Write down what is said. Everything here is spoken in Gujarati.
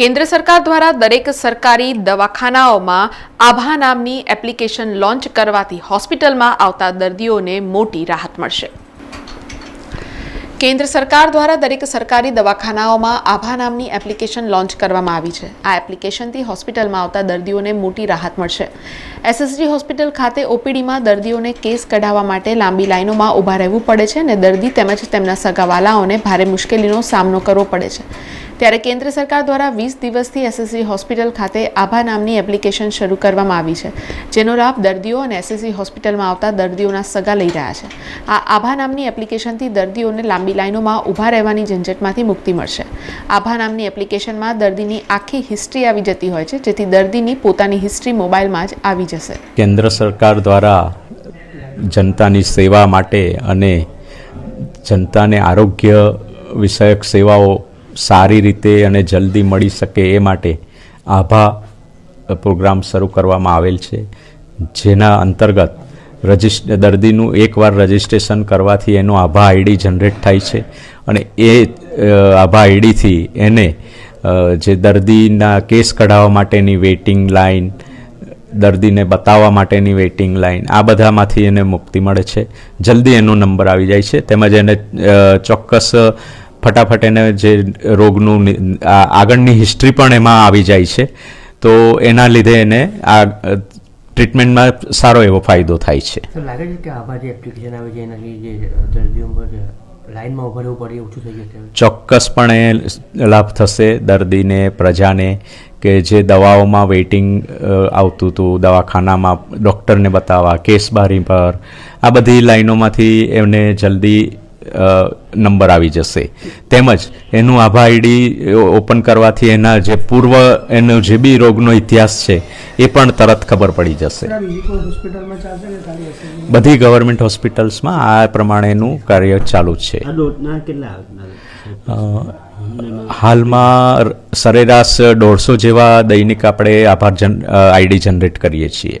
કેન્દ્ર સરકાર દ્વારા દરેક સરકારી દવાખાનાઓમાં આભા નામની એપ્લિકેશન લોન્ચ કરવાથી હોસ્પિટલમાં આવતા દર્દીઓને મોટી રાહત મળશે. કેન્દ્ર સરકાર દ્વારા દરેક સરકારી દવાખાનાઓમાં આભા નામની એપ્લિકેશન લોન્ચ કરવામાં આવી છે. આ એપ્લિકેશનથી હોસ્પિટલમાં આવતા દર્દીઓને મોટી રાહત મળશે. એસએસજી હોસ્પિટલ ખાતે ઓપીડીમાં દર્દીઓને કેસ કઢાવવા માટે લાંબી લાઈનોમાં ઊભા રહેવું પડે છે અને દર્દી તેમજ તેમના સગાવાલાઓને ભારે મુશ્કેલીનો સામનો કરવો પડે છે. ત્યારે કેન્દ્ર સરકાર દ્વારા વીસ દિવસથી એસએસસી હોસ્પિટલ ખાતે આભા નામની એપ્લિકેશન શરૂ કરવામાં આવી છે, જેનો લાભ દર્દીઓ અને એસએસસી હોસ્પિટલમાં આવતા દર્દીઓના સગા લઈ રહ્યા છે. આ આભા નામની એપ્લિકેશનથી દર્દીઓને લાંબી લાઈનોમાં ઊભા રહેવાની ઝંઝટમાંથી મુક્તિ મળશે. આભા નામની એપ્લિકેશનમાં દર્દીની આખી હિસ્ટ્રી આવી જતી હોય છે, જેથી દર્દીની પોતાની હિસ્ટ્રી મોબાઈલમાં જ આવી જશે. કેન્દ્ર સરકાર દ્વારા જનતાની સેવા માટે અને જનતાને આરોગ્ય વિષયક સેવાઓ સારી રીતે અને જલ્દી મળી શકે એ માટે આભા પ્રોગ્રામ શરૂ કરવામાં આવેલ છે. જેના અંતર્ગત રજિસ્ટ, દર્દીનું એકવાર રજિસ્ટ્રેશન કરવાથી એનો આભા આઈડી જનરેટ થાય છે અને એ આભા આઈડીથી એને જે દર્દીના કેસ કઢાવવા માટેની વેઇટિંગ લાઈન, દર્દીને બતાવવા માટેની વેઇટિંગ લાઇન આ બધામાંથી એને મુક્તિ મળે છે. જલ્દી એનો નંબર આવી જાય છે. તેમજ એને ચોક્કસ ફટાફટ એને જે રોગનું આ- આગળની હિસ્ટ્રી પણ એમાં આવી જાય છે. તો એના લીધે એને આ ટ્રીટમેન્ટમાં સારો એવો ફાયદો થાય છે. લાગે છે કે આવા જે એપ્લિકેશન આવે છે એનાથી જે દર્દીઓ ઊભા રહેવું પડે ઓછું થઈ જશે? ચોક્કસપણે લાભ થશે દર્દીને પ્રજાને કે જે દવાઓમાં વેઇટિંગ આવતું હતું દવાખાનામાં ડૉક્ટરને બતાવવા કેસબારી પર આ બધી લાઈનોમાંથી એમને જલ્દી નંબર આવી જશે. તેમજ એનું આભા આઈડી ઓપન કરવાથી એના જે પૂર્વ એનો જે બી રોગનો ઇતિહાસ છે એ પણ તરત ખબર પડી જશે. બધી ગવર્મેન્ટ હોસ્પિટલ્સમાં આ પ્રમાણેનું કાર્ય ચાલુ જ છે. હાલમાં સરેરાશ દોઢસો જેવા દૈનિક આપણે આભાર જન આઈડી જનરેટ કરીએ છીએ.